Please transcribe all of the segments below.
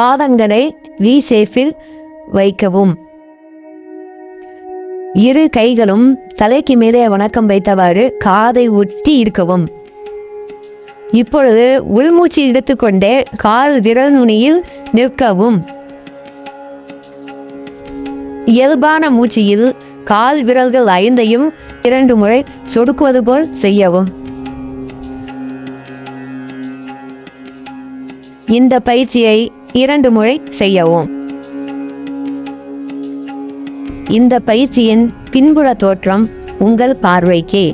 பாதங்களை வி சேஃபில் வைக்கவும். இரு கைகளும் தலைக்கு மேலே வணக்கம் வைத்தவாறு காதை ஒட்டி இருக்கவும். இப்பொழுது உள்மூச்சு எடுத்துக்கொண்டே கால் விரல் நுனியில் நிற்கவும். இயல்பான மூச்சியில் கால் விரல்கள் ஐந்தையும் இரண்டு முறை சொடுக்குவது போல் செய்யவும். இந்த பயிற்சியை இரண்டு முறை செய்யவும். இந்த பயிற்சியின் பின்புற தோற்றம் உங்கள் பார்வைக்கே.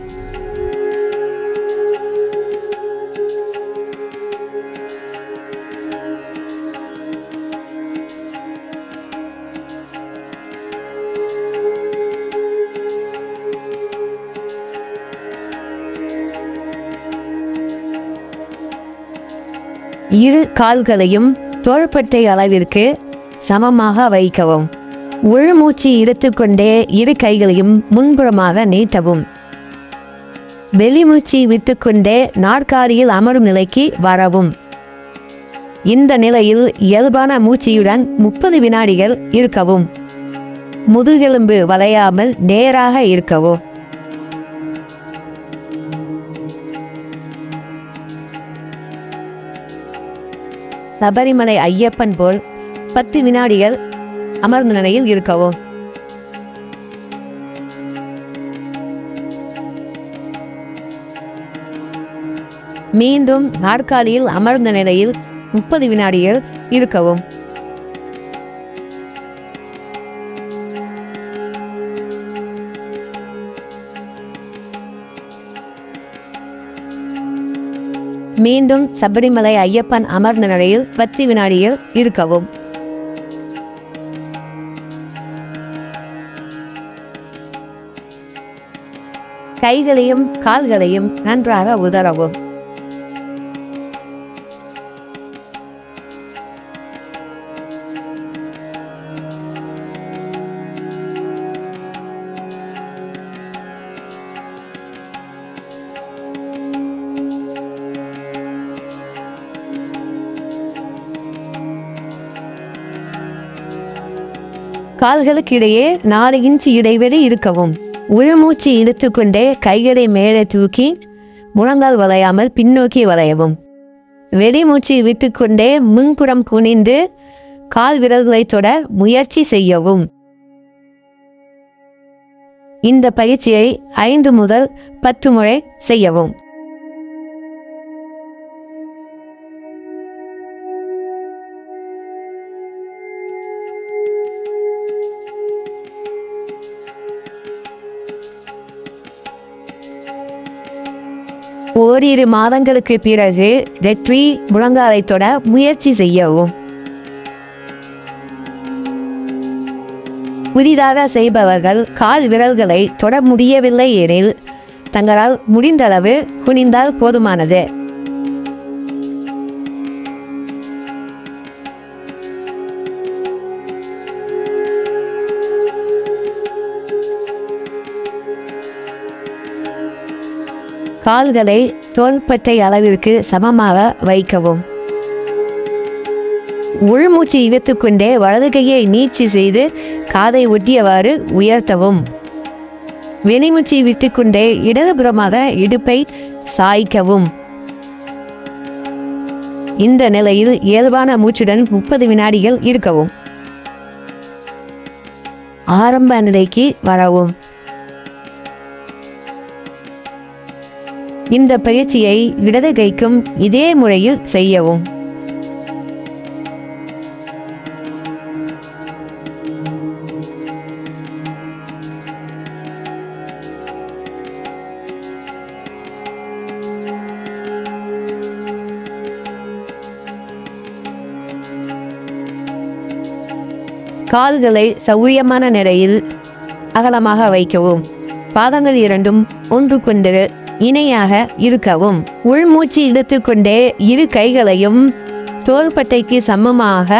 இரு கால்களையும் தோள்பட்டை அளவிற்கு சமமாக வைக்கவும். உள்மூச்சு இழுத்துக்கொண்டே இரு கைகளையும் முன்புறமாக நீட்டவும். வெளிமூச்சு வித்துக்கொண்டே நாற்காலியில் அமரும் நிலைக்கு வரவும். இந்த நிலையில் இயல்பான மூச்சியுடன் முப்பது வினாடிகள் இருக்கவும். முதுகெலும்பு வளையாமல் நேராக இருக்கவும். சபரிமலை ஐயப்பன் போல் பத்து வினாடிகள் அமர்ந்த நிலையில் இருக்கவும். மீண்டும் நாற்காலியில் அமர்ந்த நிலையில் முப்பது வினாடிகள் இருக்கவும். மீண்டும் சபரிமலை ஐயப்பன் அமர்ந்த நிலையில் பத்து வினாடியில் இருக்கவும். கைகளையும் கால்களையும் நன்றாக உதறவும். கால்களுக்கு இடையே நாலு இன்ச்சு இடைவெளி இருக்கவும். உள்மூச்சு இழுத்துக்கொண்டே கைகளை மேலே தூக்கி முழங்கால் வளையாமல் பின்னோக்கி வளையவும். வெளிமூச்சு விட்டுக்கொண்டே முன்புறம் குனிந்து கால் விரல்களை தொட முயற்சி செய்யவும். இந்த பயிற்சியை ஐந்து முதல் பத்து முறை செய்யவும். ஓரிரு மாதங்களுக்கு பிறகு வெற்றி முழங்காலை தொட முயற்சி செய்யவும். புதிதாக செய்பவர்கள் கால் விரல்களை தொட முடியவில்லை எனில் தங்களால் முடிந்தளவு குனிந்தால் போதுமானது. கால்களை தோள்பட்டை அளவிற்கு சமமாக வைக்கவும். உள்மூச்சு இழுத்துக்கொண்டே வலது கையை நீச்சி செய்து காதை ஒட்டியவாறு உயர்த்தவும். வெளிமூச்சு விட்டுக்கொண்டே இடதுபுறமாக இடுப்பை சாய்க்கவும். இந்த நிலையில் இயல்பான மூச்சுடன் முப்பது வினாடிகள் இருக்கவும் ஆரம்ப நிலைக்கு வரவும். இந்த பயிற்சியை இடது கைக்கும் இதே முறையில் செய்யவும். கால்களை சௌரியமான நிலையில் அகலமாக வைக்கவும். பாதங்கள் இரண்டும் ஒன்றுக்கொண்டு இணையாக இருக்கவும். உள்மூச்சு இழுத்துக்கொண்டே இரு கைகளையும் தோள்பட்டைக்கு சமமாக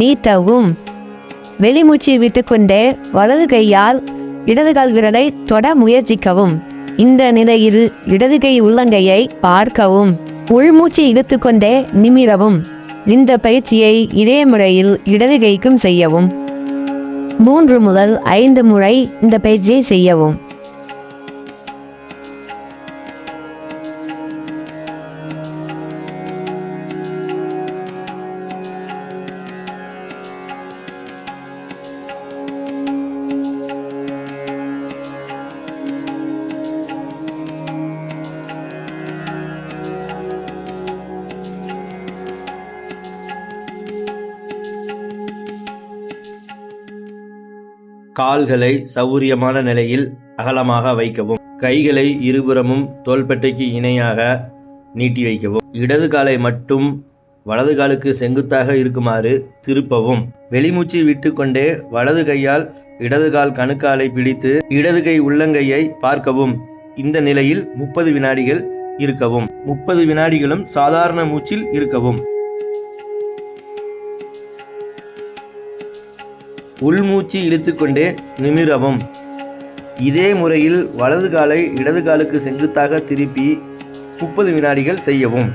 நீட்டவும். வெளிமூச்சு விட்டுக்கொண்டே வலது கையால் இடது கால் விரலை தொட முயற்சிக்கவும். இந்த நிலையில் இடது கை உள்ளங்கையை பார்க்கவும். உள்மூச்சு இழுத்துக்கொண்டே நிமிரவும். இந்த பயிற்சியை இதே முறையில் இடது கைக்கும் செய்யவும். மூன்று முதல் ஐந்து முறை இந்த பயிற்சியை செய்யவும். கால்களை சௌரியமான நிலையில் அகலமாக வைக்கவும் கைகளை இருபுறமும் தோள்பட்டைக்கு இணையாக நீட்டி வைக்கவும். இடது காலை மட்டும் வலது காலுக்கு செங்குத்தாக இருக்குமாறு திருப்பவும். வெளிமூச்சு விட்டுக்கொண்டே வலது கையால் இடது கால் கணுக்காலை பிடித்து இடது கை உள்ளங்கையை பார்க்கவும். இந்த நிலையில் முப்பது வினாடிகள் இருக்கவும். முப்பது வினாடிகளும் சாதாரண மூச்சில் இருக்கவும். உள்மூச்சு இழுத்துக்கொண்டே நிமிரவும். இதே முறையில் வலது காலை இடது காலுக்கு செங்குத்தாக திருப்பி முப்பது வினாடிகள் செய்யவும்.